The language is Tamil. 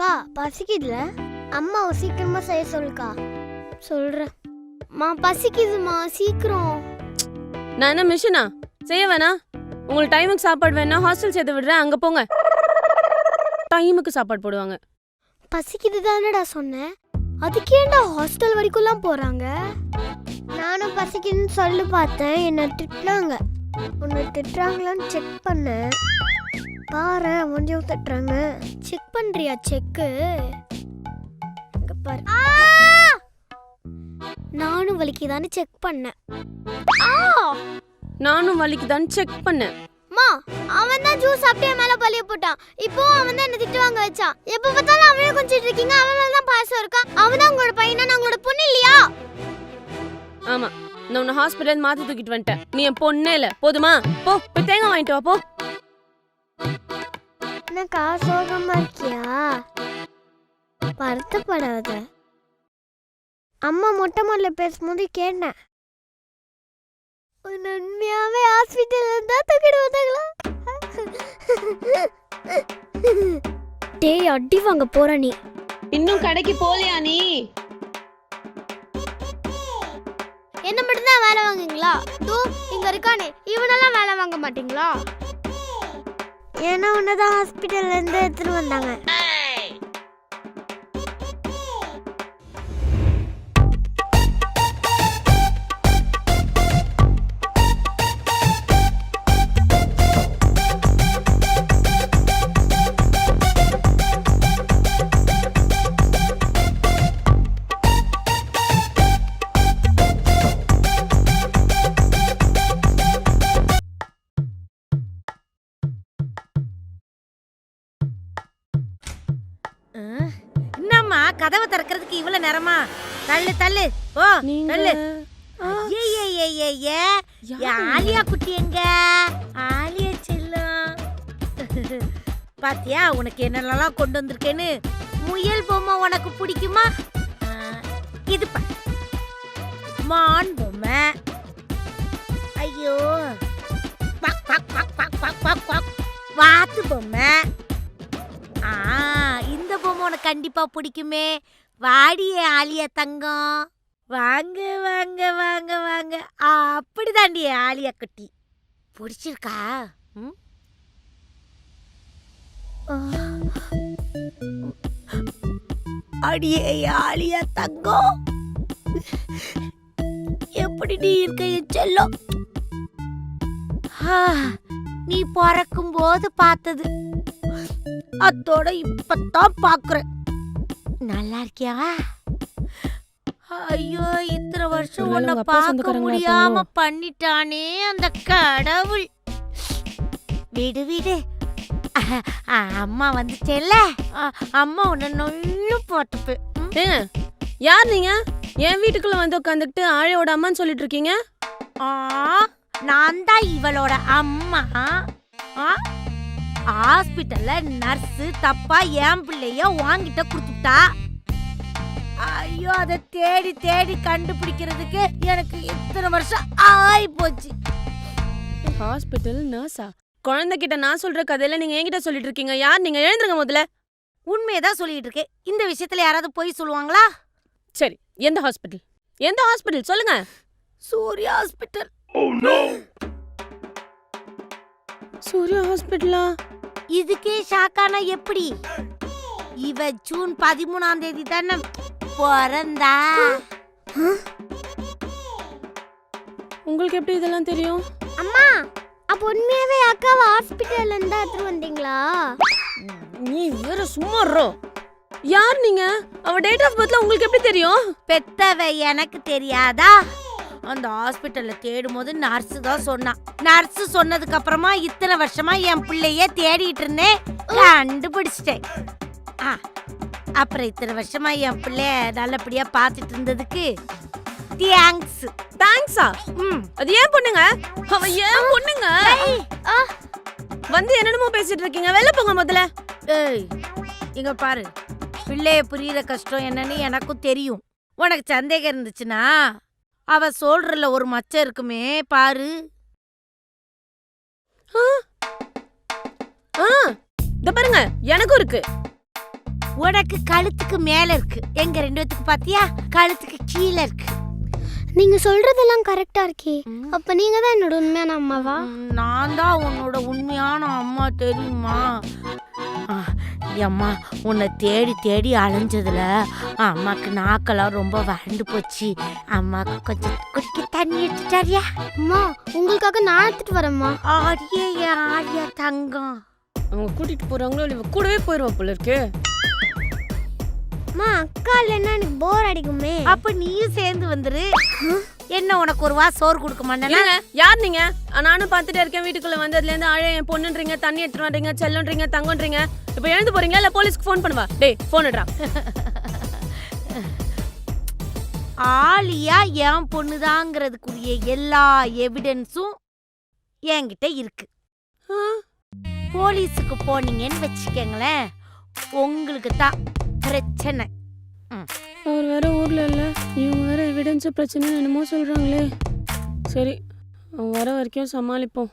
அக்கா பசிக்குதுல? அம்மாவை சீக்கிரமா செய்ய சொல்லுக்கா. சொல்றேன் மா பசிக்குதுமா சீக்கிரம். நான் என்ன மிஷினா? செய்ய வேணா? உங்களுக்கு டைமுக்கு சாப்பாடு வேணா ஹாஸ்டல் சேர்த்து விடுறேன். அங்க போங்க. டைமுக்கு சாப்பாடு போடுவாங்க. பசிக்குது தானடா சொன்னேன் அதுக்கேண்டா ஹாஸ்டல் வரைக்கும்லாம் போறாங்க? நானும் பசிக்குதுன்னு சொல்லி பார்த்தேன். என்ன திட்டுறாங்க உன்னை திட்டுறாங்களான்னு செக் பண்ணேன். பாரு ஒன்றையும் திட்டுறாங்க செக் பண்றியா செக்கு பாரு. நானும் வலிக்குதான்னு செக் பண்ணேன். நானும் வலிக்குதான்னு செக் பண்ணேன். மா அவன் தான் ஜூஸ் அப்படியே மேல பழிய போட்டான். இப்போ அவன் தான் என்ன திட்டு வாங்க வச்சான். எப்ப பார்த்தாலும் அவனே கொஞ்சிட்டு இருக்கீங்க. அவன் மேல தான் பாசம் இருக்கான். அவன் தான் உங்களோட பையனா? நான் உங்களோட பொண்ணு இல்லையா? ஆமா. நான் உன்னை ஹாஸ்பிட்டல் மாத்தி தூக்கிட்டு வந்துட்டேன். நீ என் பொண்ணே இல்ல. போதுமா? போ போய் தேங்காய் வாங்கிட்டு வா போ. என்னக்கா சோகமா இருக்கியா? வருத்தப்படாத. அம்மா மொட்டை மாடல பேசும்போது கேட்டேன். உன்னை உண்மையாவே ஹாஸ்பிட்டல் இருந்தா தூக்கிட்டு வந்தாங்களா? டேய் அடி வாங்க போற நீ. இன்னும் கடைக்கு போலையா நீ? என்ன மட்டும் தான் வேலை வாங்குங்களா தூ இங்க இருக்கானே இவனெல்லாம் வேலை வாங்க மாட்டீங்களா? ஏன்னா உன்னதான் ஹாஸ்பிட்டல்ல இருந்து எடுத்துட்டு வந்தாங்க. கதவை திறக்கிறதுக்கு இவ்வளவு நேரமா? தள்ளு தள்ளு. ஓ தள்ளு. ஆலியா குட்டி எங்க? ஆலியா செல்லம். பாத்தியா உனக்கு என்னென்னலாம் கொண்டு வந்திருக்கேன்னு? முயல் பொம்மை உனக்கு பிடிக்குமா? இது மான் பொம்மை. ஐயோ. வாத்து பொம்மை. உனக்கு கண்டிப்பா பிடிக்குமே. வாடியே ஆலியா தங்கம். வாங்க வாங்க வாங்க வாங்க. ஆ, அப்படிதாண்டி ஆலியா குட்டி. பிடிச்சிருக்கா? ம்? அடியே ஆலியா தங்கம். எப்படி நீ இருக்க என் செல்லம்? நீ பிறக்கும் போது பார்த்தது. அத்தோட இப்பத்தான் பாக்குறேன். நல்லா இருக்கியா ஐயோ இத்தனை வருஷம் உன்னை பார்க்க முடியாம? பண்ணிட்டானே அந்த கடவுள். விடு விடு. அம்மா வந்துட்டேல்ல? அம்மா உன்னை நொல்லு போட்டுப்பு? ஏங்க யார் நீங்க? என் வீட்டுக்குள்ள வந்து உட்காந்துக்கிட்டு ஆழையோட அம்மான்னு சொல்லிட்டு இருக்கீங்க ஆ நான் தான் இவளோட அம்மா. ஆ? ஹாஸ்பிட்டல்ல நர்ஸ் தப்பா என் பிள்ளைய வாங்கிட்ட கொடுத்துட்டா? ஐயோ அதை தேடி தேடி கண்டுபிடிக்கிறதுக்கு எனக்கு இத்தனை வருஷம் ஆயி போச்சு ஹாஸ்பிட்டல் நர்ஸா? குழந்தைகிட்ட நான் சொல்ற கதையில நீங்க என்கிட்ட சொல்லிட்டு இருக்கீங்க. யார்? நீங்க எழுந்துருங்க முதல்ல. உண்மையதான் சொல்லிட்டு இருக்கேன். இந்த விஷயத்துல யாராவது போய் சொல்லுவாங்களா? சரி எந்த ஹாஸ்பிட்டல்? எந்த ஹாஸ்பிட்டல்? சொல்லுங்க. சூர்யா ஹாஸ்பிட்டல். சூர்யா ஹாஸ்பிட்டலா? இதுக்கே ஷாக்கானா எப்படி? இவ ஜூன் பதிமூணாம் தேதி தானே பிறந்தா? உங்களுக்கு எப்படி இதெல்லாம் தெரியும்? அம்மா அப்ப உண்மையாவே அக்காவை ஹாஸ்பிட்டல்ல இருந்தா எடுத்துட்டு வந்தீங்களா? நீ வேற சும்மா. யார் நீங்க? அவ டேட் ஆஃப் பர்த்ல உங்களுக்கு எப்படி தெரியும்? பெத்தவ எனக்கு தெரியாதா? அந்த ஹாஸ்பிட்டல்ல தேடும் போது நர்ஸ் தான் சொன்னா. நர்ஸ் சொன்னதுக்கு அப்புறமா இத்தனை வருஷமா என் பிள்ளைய தேடிட்டு இருந்தேன். கண்டுபிடிச்சிட்டேன். ஆ, அப்புறம் இத்தனை வருஷமா என் பிள்ளைய நல்லபடியா பார்த்துட்டு இருந்ததுக்கு தேங்க்ஸ். தேங்க்ஸா? ம். அது ஏன் பொண்ணுங்க? அவ ஏன் பொண்ணுங்க. வந்து என்னென்னமோ பேசிட்டு இருக்கீங்க. வெளில போங்க முதல்ல. ஏய் இங்க பாரு. பிள்ளைய புரியுற கஷ்டம் என்னன்னு எனக்கும் தெரியும். உனக்கு சந்தேகம் இருந்துச்சுன்னா அவ சொல்றல ஒரு மச்சம் இருக்குமே பாரு. இந்த பாருங்க எனக்கும் இருக்கு. உனக்கு கழுத்துக்கு மேல இருக்கு. எங்க ரெண்டு பேத்துக்கு பாத்தியா? கழுத்துக்கு கீழே இருக்கு. நீங்க சொல்றதெல்லாம் கரெக்டா இருக்கே. அப்ப நீங்க தான் என்னோட உண்மையான அம்மாவா? நான் தான் உன்னோட உண்மையான அம்மா தெரியுமா? அம்மா உன்னை தேடி தேடி அலைஞ்சதுல அம்மாக்கு நாக்கெல்லாம் ரொம்ப வறண்டு போச்சு. அம்மாக்கு கொஞ்சம் குடிக்க தண்ணி எடுத்துட்டாரியா அம்மா உங்களுக்காக நான் எடுத்துட்டு வரேம்மா. ஆரியா ஆரியா தங்கம்? அவங்க கூட்டிட்டு போறாங்களோ இல்ல கூடவே போயிருவா போல இருக்கு. அம்மா அக்கா இல்லைன்னா எனக்கு போர் அடிக்குமே. அப்ப நீயும் சேர்ந்து வந்துரு. என்ன உனக்கு ஒரு வா சோறு கொடுக்க மாட்டேனா யார் நீங்க? நானும் பார்த்துட்டே இருக்கேன். வீட்டுக்குள்ள வந்ததுல இருந்து அழ என் பொண்ணுன்றீங்க தண்ணி எடுத்துட்டு வர்றீங்க செல்லுன்றீங்க தங்கன்றீங்க. இப்ப எழுந்து போறீங்களா இல்ல போலீஸ்க்கு ஃபோன் பண்ணுவா? டேய் ஃபோன் எடுறா. ஆலியா என் பொண்ணுதாங்கிறதுக்குரிய எல்லா எவிடன்ஸும் என்கிட்ட இருக்கு. போலீஸுக்கு போனீங்கன்னு வச்சுக்கோங்களேன் உங்களுக்கு தான் பிரச்சனை அவர் வேற ஊர்ல இல்லை. இவங்க வேற எவிடன்ஸ் பிரச்சனை என்னமோ சொல்றாங்களே. சரி அவன் வர வரைக்கும் சமாளிப்போம்.